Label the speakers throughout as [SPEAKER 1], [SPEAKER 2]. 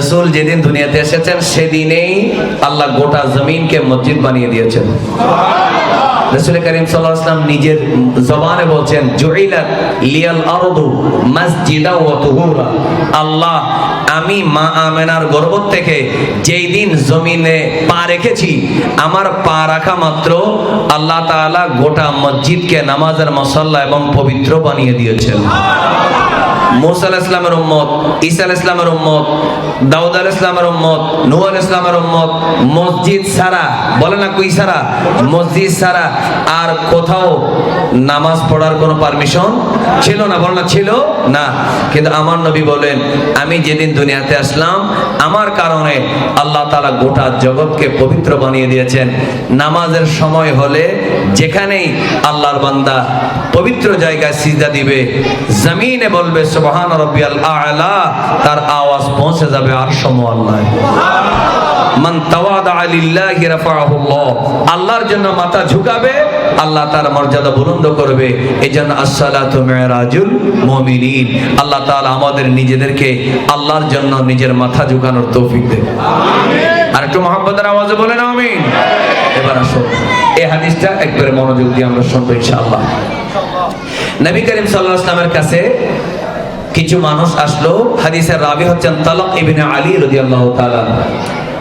[SPEAKER 1] রসুল যেদিন দুনিয়াতে এসেছেন, সেদিনেই আল্লাহ গোটা জমিনকে মসজিদ বানিয়ে দিয়েছেন। রসুল করিম সাল্লাম নিজের জবানে বলছেন, জুইলাত লিয়াল আরদু মসজিদা ওয়া তুহুরা। আল্লাহ, আমি মা আমেনার গর্ব থেকে যেই দিন জমিনে পা রেখেছি, আমার পা রাখা মাত্র আল্লাহ তাআলা গোটা মসজিদকে নামাজের মসল্লা এবং পবিত্র বানিয়ে দিয়েছেন। মুসা ইসলামের উম্মত, ঈসা আলাহ ইসলামের উম্মত, দাউদ আলাহ ইসলামের উম্মত, নূহ ইসলামের উম্মত, মসজিদ ছাড়া, বলে না কই ছাড়া, মসজিদ ছাড়া আর কোথাও নামাজ পড়ার কোনো পারমিশন ছিল না, বল না ছিল না। কিন্তু আমার নবী বলেন, আমি যেদিন দুনিয়াতে আসলাম, আমার কারণে আল্লাহ তালা গোটা জগৎকে পবিত্র বানিয়ে দিয়েছেন। নামাজের সময় হলে যেখানেই আল্লাহর বান্দা পবিত্র জায়গায় সিজদা দিবে, জমিনে বলবে সুবহান রাব্বিয়াল আ'লা তার আওয়াজ পৌঁছে যাবে মান তাওয়াদা লিল্লাহি রাফাআহুল্লাহ আল্লাহর জন্য মাথা ঝুঁকাবে আল্লাহ তার মর্যাদা বুলন্দ করবে। এজন্য আসসালাতু মিরাজুল মুমিনিন আল্লাহ তাআলা আমাদের নিজেদেরকে আল্লাহর জন্য নিজের মাথা ঝুঁকানোর তৌফিক দেবে আর একটু মহব্বতের আওয়াজে বলেন আমিন। এবার আসো এই হাদিসটা একবারে মনোযোগ দিয়ে আমরা শুনব ইনশাআল্লাহ। নবী করিম সাল্লাল্লাহু আলাইহি ওয়াসাল্লামের কাছে কিছু মানুষ আসলো, হাদিসের রাবি হচ্ছেন তালাক ইবনে আলী রাদিয়াল্লাহু তাআলা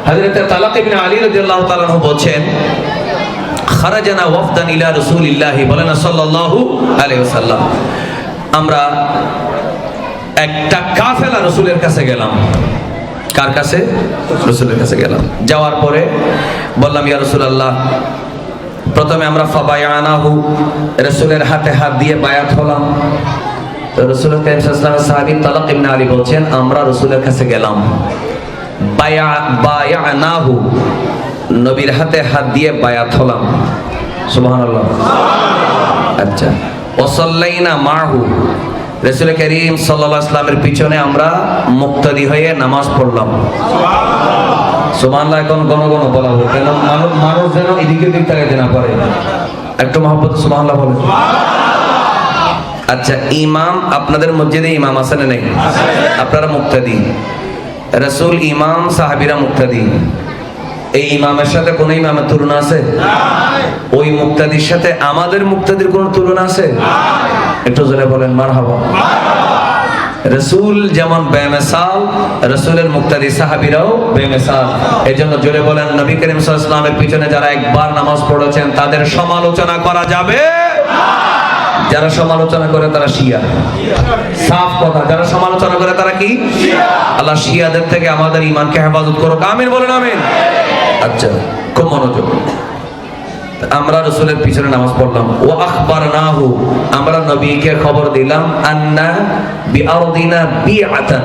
[SPEAKER 1] হযরত তালাক ইবনে আলী আল্লাহ তাআলা বলছেন, খারাজানা ওয়াফদান ইলা রাসূলিল্লাহি বলেন সাল্লাল্লাহু আলাইহি ওয়াসাল্লাম। আমরা একটা কাফেলা রসুলের কাছে গেলাম। কার কাছে? রসুলের কাছে গেলাম। যাওয়ার পরে বললাম, ইয়া রাসূলুল্লাহ, প্রথমে আমরা ফাবায়ানাহু, রসুলের হাতে হাত দিয়ে বায়াত হলাম। তো রসুল করিম সাল্লাল্লাহু সাহাবী তালাক ইবনে আলী বলছেন আমরা রসুলের কাছে গেলাম। বায়া বায়ানাহু। নবীর হাতে হাত দিয়ে বায়াত হলাম। সুবহানাল্লাহ। আচ্ছা। ওয়াসাল্লাইনা মাহু। রসুল করিম সাল্লাল্লাহু আলাইহি ইসলামের পিছনে আমরা মুক্তাদি হয়ে নামাজ পড়লাম। সুবহানাল্লাহ। এখন গণ গণ বলা হোক কেন? মানুষ মানুষ যেন এদিকে দিক তাকাইতে না পারে। একটু মহব্বত সুবহানাল্লাহ বলে আচ্ছা ইমাম আপনাদের মসজিদে ইমাম আছে না নেই? আপনারা মুক্তাদি। রসুল, ইমাম, সাহাবিরা মুক্তাদি। এই ইমামের সাথে কোন ইমামের তুলনা আছে? ওই মুক্তাদির সাথে আমাদের মুক্তাদির কোন তুলনা আছে? একটু জোরে বলেন মার হাবা রসুল যেমন বেমেসাল, রসুলের মুক্তাদি সাহাবিরাও বেমেসাল। এই জন্য জোরে বলেন, নবী করিম সাল্লামের পিছনে যারা একবার নামাজ পড়েছেন, তাদের সমালোচনা করা যাবে। যারা সমালোচনা করে তারা শিয়া। সাফ কথা। যারা সমালোচনা করে তারা কি? আল্লাহ শিয়াদের থেকে আমাদের ইমানকে হেফাজত করো আমিন বলেন আমিন। আচ্ছা খুব মনোযোগ। আমরা রসুলের পিছনে নামাজ পড়লাম। ও আখবার নাহু আমরা নবীকে খবর দিলাম আন্না বি আরদিনা বি বিআতান।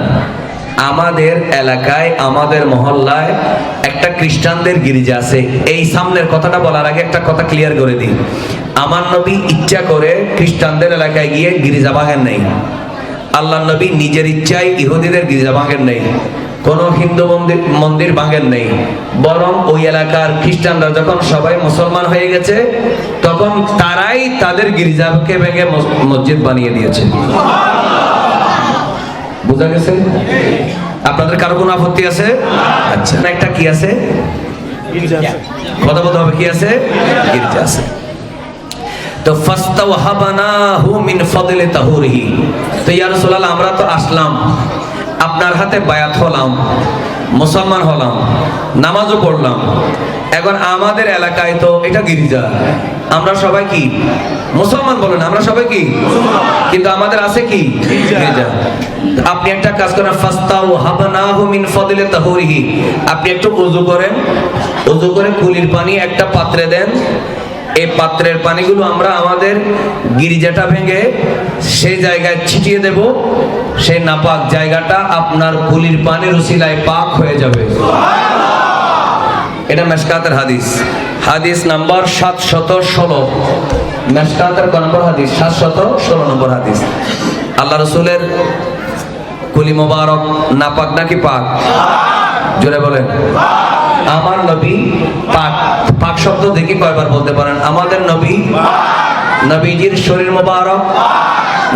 [SPEAKER 1] আমাদের এলাকায়, আমাদের মহল্লায় একটা খ্রিস্টানদের গির্জা আছে। এই সামনের কথাটা বলার আগে একটা কথা ক্লিয়ার করে দিই। আমার নবী ইচ্ছা করে খ্রিস্টানদের এলাকায় গিয়ে গির্জা ভাঙেন নেই। আল্লাহ নবী নিজের ইচ্ছায় ইহুদিদের গির্জা ভাঙেন নেই। কোন হিন্দু মন্দির মন্দির ভাঙেন নেই। বরং ওই এলাকার খ্রিস্টানরা যখন সবাই মুসলমান হয়ে গেছে, তখন তারাই তাদের গির্জাকে ভেঙে মস- মসজিদ বানিয়ে দিয়েছে। বুঝা গেছে? আপনাদের কারও কোনো আপত্তি আছে? আচ্ছা। না একটা কি আছে? কথা বলতে হবে কি আছে? গির্জা আছে। তো ফাস্তাওহাবানাহু মিন ফাদলি তাহুরিহি। তো ইয়া রাসূলুল্লাহ আমরা তো আসলাম। আপনার হাতে বায়াত হলাম। মুসলমান হলাম নামাজও পড়লাম। এখন আমাদের এলাকায় তো এটা গির্জা। আমরা সবাই কি? মুসলমান বলেন আমরা সবাই কি? কিন্তু আমাদের আছে কি? গির্জা। আপনি একটা কাজ করেন ফাস্তাও হাবানাহু মিন ফাদলি তাহুরিহি। আপনি একটু ওযু করেন ওযু করে কুলির পানি একটা পাত্রে দেন এই পাত্রের পানিগুলো আমরা আমাদের গিরিজাটা ভেঙে সেই জায়গায় ছিটিয়ে দেব। সেই নাপাক জায়গাটা আপনার কুলির পানির উসিলায় পাক হয়ে যাবে। এটা মেশকাতের হাদিস। হাদিস নাম্বার সাতশত ষোলো। মেশকাতের ক নম্বর হাদিস? সাতশত ষোলো নম্বর হাদিস। আল্লাহ রসুলের কুলি মোবারক নাপাক নাকি পাক? জোরে বলেন। আমার নবী পাক। পাক শব্দ দেখি কয়বার বলতে পারেন? আমাদের নবী নবীজির শরীর মোবারক।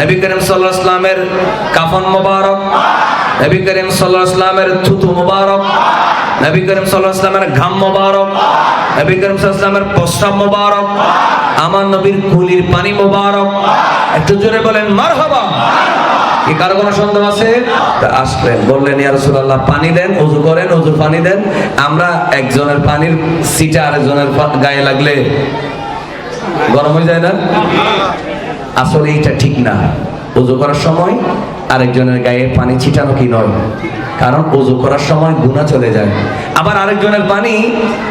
[SPEAKER 1] নবী করিম সাল্লাল্লাহু আলাইহি ওয়াসাল্লামের কাফন মোবারক। নবী করিম সাল্লাল্লাহু আলাইহি সাল্লামের থুতু মুবারক। নবী করিম সাল্লাল্লাহু আলাইহি সাল্লামের ঘাম মুবারক। নবী করিম সাল্লাল্লাহু আলাইহি সাল্লামের প্রস্রাব মুবারক। আমার নবীর কুলির পানি মুবারক। একটু জোরে বলেন, মারহাবা। কি কারও কোনো সন্দেহ আছে? আসলেন বললেন, ইয়া রাসূলুল্লাহ, পানি দেন ওযু করেন ওযুর পানি দেন। আমরা একজনের পানির সিটা আরেকজনের গায়ে লাগলে গরম হয়ে যায় না? আসলে এইটা ঠিক না। ওযু করার সময় আরেকজনের গায়ে পানি ছিটানো কি নয়? কারণ ওযু করার সময় গুণা চলে যায়। আবার আরেকজনের পানি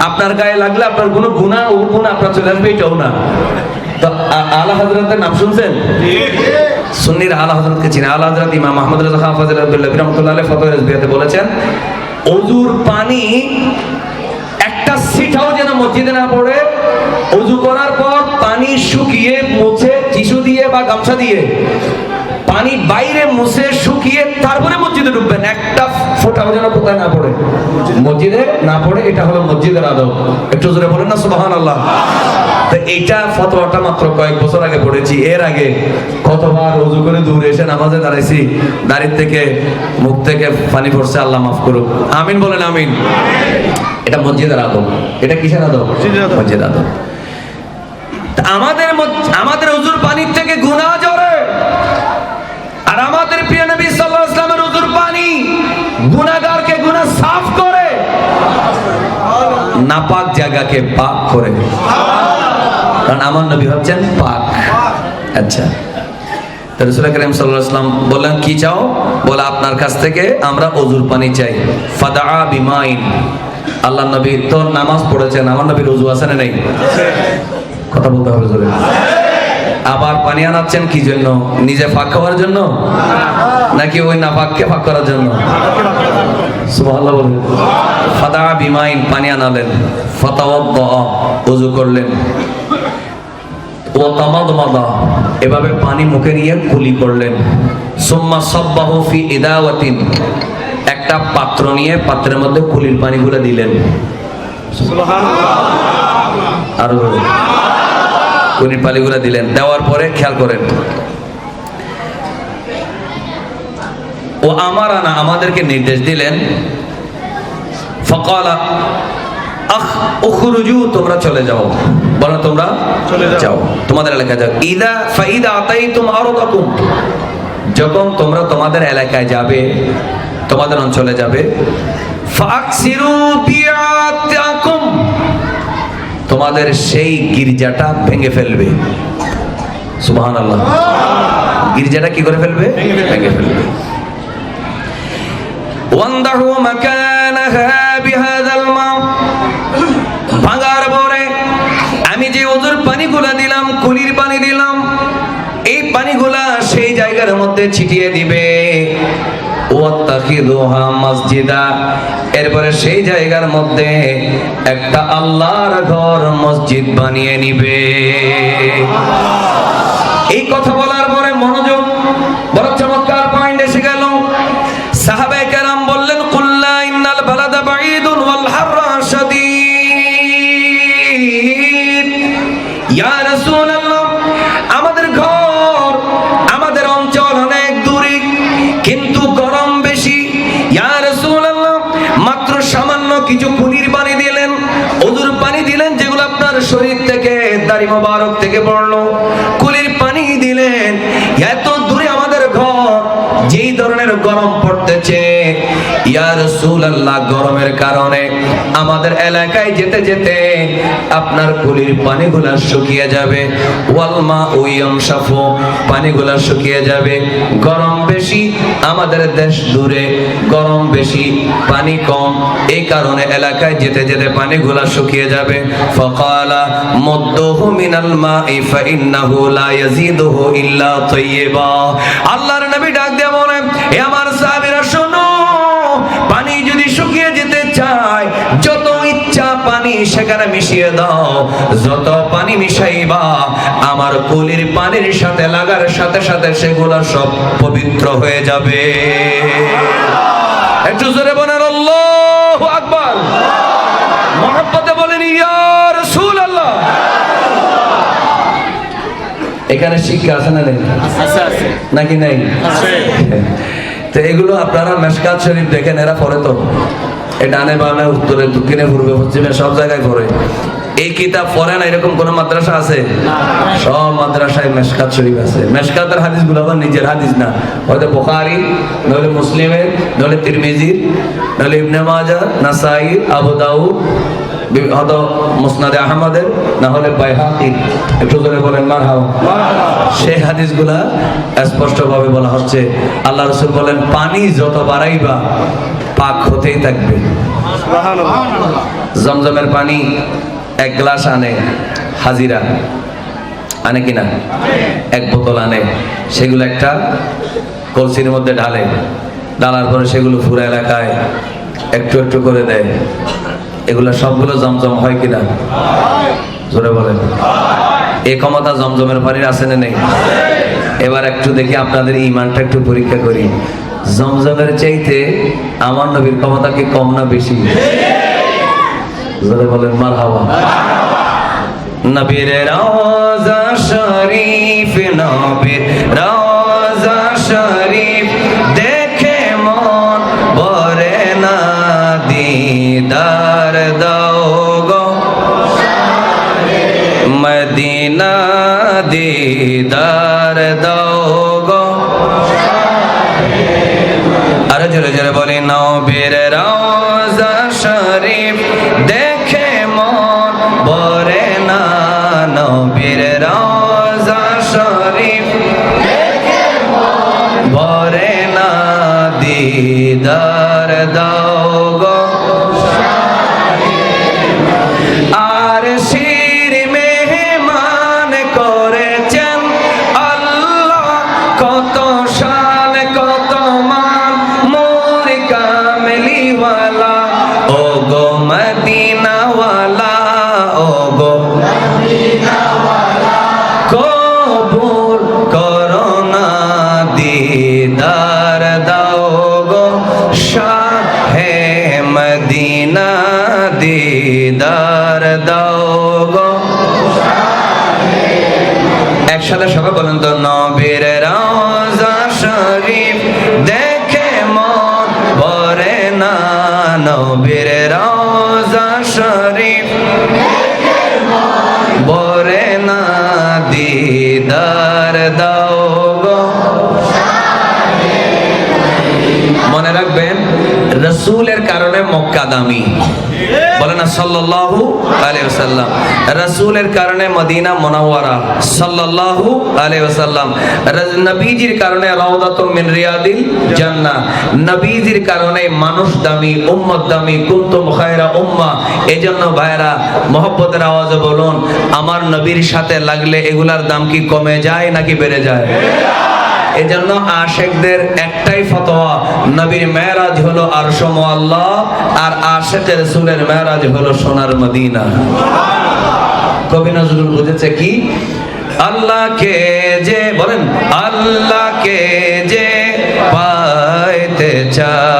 [SPEAKER 1] আপনার গায়ে লাগলে আপনার কোনো গুণা ও গুণা আপনার চলে আসবে, এটাও না। আলা হযরতের নাম শুনছেন? সুন্নির আলা হযরতকে চিনে। আলা হযরত ইমাম আহমদ রাজা ফাজিল আব্দুল্লাহ রহমাতুল্লাহ আলাইহি ফতোয়া রিজবিয়াতে বলেছেন, অজুর পানি একটা সিটাও যেন মসজিদে না পড়ে, অজু করার পর পানি শুকিয়ে মুছে টিস্যু দিয়ে বা গামছা দিয়ে, পানি বাইরে মুছে শুকিয়ে তারপরে মসজিদে ঢুকবেন। একটা ফোটাও যেন কোথায় না পড়ে। মসজিদে না পড়ে, এটা হলো মসজিদের আদব। একটু জোরে বলেন না সুবাহান আল্লাহ এইটা ফতোয়াটা মাত্র কয়েক বছর আগে পড়েছি। এর আগে কতবার অজু করে দূরে এসে নামাজে দাঁড়াইছি দাঁড়ির থেকে মুখ থেকে পানি পড়ছে আল্লাহ মাফ করুক। আমিন বলেন আমিন। এটা মসজিদের আদব। এটা কিসের আদব? মসজিদ আদব। আমাদের আমাদের হুজুর পানির থেকে গুনাহ জড়ে আর আমাদের প্রিয় নবী সাল্লাল্লাহু আলাইহি ওয়াসাল্লামের হুজুর পানি গুনাহগারকে গুনাহ সাফ করে নাপাক জায়গাকে পাক করে। কারণ আমার নবী হচ্ছেন পাক। আচ্ছা। রাসূল করিম ওয়াসাল্লাম বললেন, কি চাও? বলে, আপনার কাছ থেকে আমরা অজুর পানি চাই। ফাদা বিমাইন। আল্লাহ নবী তো নামাজ পড়েছেন। আমার নবীর অজু আছে না নেই? কথা বলতে হবে জোরে। আবার পানি আনাচ্ছেন কি জন্য? নিজে ফাঁক খাওয়ার জন্য? নাকি ওই না ফাঁককে ফাঁক করার জন্য? ফাদা বিমাইন, পানি আনালেন। ফাতাওয়াদ্দা ওযু করলেন। এভাবে পানি মুখে নিয়ে কুলি করলেন। সুম্মা সাব্বাহু ফি ইদাওয়াতিন। একটা পাত্র নিয়ে পাত্রের মধ্যে কুলির পানিগুলো দিলেন। দিলেন। দেওয়ার পরে খেয়াল করেন। ও আমার আনা আমাদেরকে নির্দেশ দিলেন। ফকালা আখ উখরুজু, তোমরা চলে যাও। বলো তোমরা
[SPEAKER 2] চলে যাও।
[SPEAKER 1] তোমাদের এলাকায় যাও। ইদা ফাইদা আতাইতুম আরদাকুম। যখন তোমরা তোমাদের এলাকায় যাবে তোমাদের অঞ্চলে যাবে তোমাদের সেই গির্জাটা ভেঙে ফেলবে। সুবহানাল্লাহ। গির্জাটা কি করে ফেলবে? ভেঙে ফেলবে। ওয়ান্দাহু মাকানাহা বিহাদাল মধ্যে ছিটিয়ে দিবে। এরপরে সেই জায়গার মধ্যে একটা আল্লাহর ঘর মসজিদ বানিয়ে নিবে। এই কথা বলার পরে থেকে মোবারক থেকে পড়ল। কুলির পানি দিলেন, এত দূরে আমাদের ঘর, যেই ধরনের গরম পড়তেছে গরমের কারণে আমাদের এলাকায় যেতে যেতে আপনার কুলির পানিগুলা শুকিয়ে যাবে। ওয়ালমা সাফু পানিগুলা শুকিয়ে যাবে। গরম বেশি, আমাদের দেশ দূরে গরম বেশি, পানি কম। এই কারণে এলাকায় যেতে যেতে পানিগুলা শুকিয়ে যাবে। ফাকালা, মুদ্দুহু মিনাল মাই, ফাইন্নাহু লা ইয়াজিদুহু ইল্লা তাইয়্যিবা। আল্লাহর নবী ডাক দিয়ে আমার সাহাবীরা সেখানে মিশিয়ে দাও। যত পানি মিশাইবা আমার কুলির পানির সাথে লাগার সাথে সাথে সেগুলো সব পবিত্র হয়ে যাবে। একটু জোরে বলেন আল্লাহু আকবার। মহব্বতে বলেন ইয়া রাসূলুল্লাহ। এখানে শিক্ষা আছে না নেই? নাকি নাই? তো এগুলো আপনারা মেশকাত শরীফ দেখেন এরা পড়ে তো। ডানে বামে, উত্তরে দক্ষিণে, পূর্বে পশ্চিমে, সব জায়গায় পড়ে। এই কিতাব পড়ে না, এরকম কোন মাদ্রাসা আছে? সব মাদ্রাসায় মেশকাত শরীফ আছে। মেশকাতের হাদিসগুলো আবার নিজের হাদিস না। হয়তো বোখারি নইলে মুসলিমের নইলে তিরমিজির নইলে ইবনে মাজা নাসাই, আবু দাউদ হয়তো মুসনাদে আহমদের না হলে বাইহাকি। একটু জোরে বলেন মার হাও সেই হাদিসগুলা স্পষ্টভাবে বলা হচ্ছে। আল্লাহ রসুল বলেন, পানি যত বাড়াইবা পাক হতেই থাকবে। জমজমের পানি এক গ্লাস আনে হাজিরা আনে কিনা? এক বোতল আনে। সেগুলো একটা কলসির মধ্যে ঢালে। ঢালার পরে সেগুলো পুরো এলাকায় একটু একটু করে দেয়। এগুলো সবগুলো জমজম হয় কিনা? জোরে বলেন। এ ক্ষমতা জমজমের পানির আছে না নেই? এবার একটু দেখি আপনাদের ইমানটা একটু পরীক্ষা করি। জমজমের চাইতে আমার নবীর ক্ষমতা কি কম না বেশি? বলেন মার হাওয়া নবীর রওজা শরীফ, নবীর রওজা শরীফ, দেখে মন ভরে না, দিদার দাও গো। মদিনা দিদার ভরে না দিদার দাও গো। মনে রাখবেন রসুলের কারণে মক্কা দামি বলে না, সাল্লাল্লাহু আলাইহি ওয়াসাল্লাম। রাসূলের কারণে মদিনা মুনাওয়ারা, সাল্লাল্লাহু আলাইহি ওয়াসাল্লাম। নবীজির কারণে রাউদাতুম মিন রিয়াদিল জান্নাহ। নবীজির কারণে মানুষ দামি, উম্মত দামি, কুনতুম খায়রা উম্মা। এজন্য ভাইরা মহব্বতের আওয়াজে বলুন, আমার নবীর সাথে লাগলে এগুলার দাম কি কমে যায় নাকি বেড়ে যায়? এজন্য আশেকদের একটাই ফতোয়া, নবীর মেরাজ হলো আর আল্লাহ আর আশেকের রাসূলের মেরাজ হলো সোনার মদিনা। কবি নজরুল বুঝেছে কি? আল্লাহ কে যে, বলেন আল্লাহ কে যে পাইতে চায়